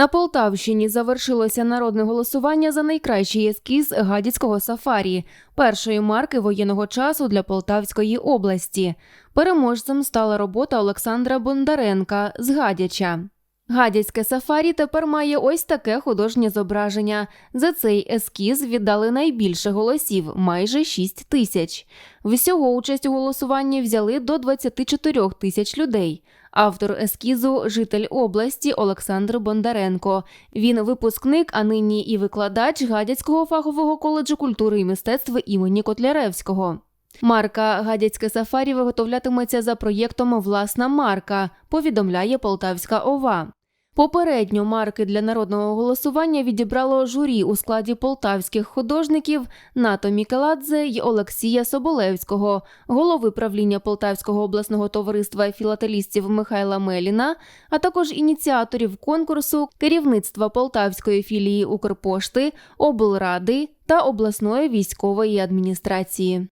На Полтавщині завершилося народне голосування за найкращий ескіз гадяцького сафарі, першої марки воєнного часу для Полтавської області. Переможцем стала робота Олександра Бондаренка з Гадяча. Гадяцьке сафарі тепер має ось таке художнє зображення. За цей ескіз віддали найбільше голосів майже 6 тисяч. Всього участь у голосуванні взяли до 24 тисяч людей. Автор ескізу житель області Олександр Бондаренко. Він випускник, а нині і викладач Гадяцького фахового коледжу культури і мистецтв імені Котляревського. Марка Гадяцьке сафарі виготовлятиметься за проєктом Власна марка, повідомляє Полтавська ОВА. Попередньо марки для народного голосування відібрало журі у складі полтавських художників Нато Мікеладзе й Олексія Соболевського, голови правління Полтавського обласного товариства філателістів Михайла Меліна, а також ініціаторів конкурсу, керівництва Полтавської філії Укрпошти, облради та обласної військової адміністрації.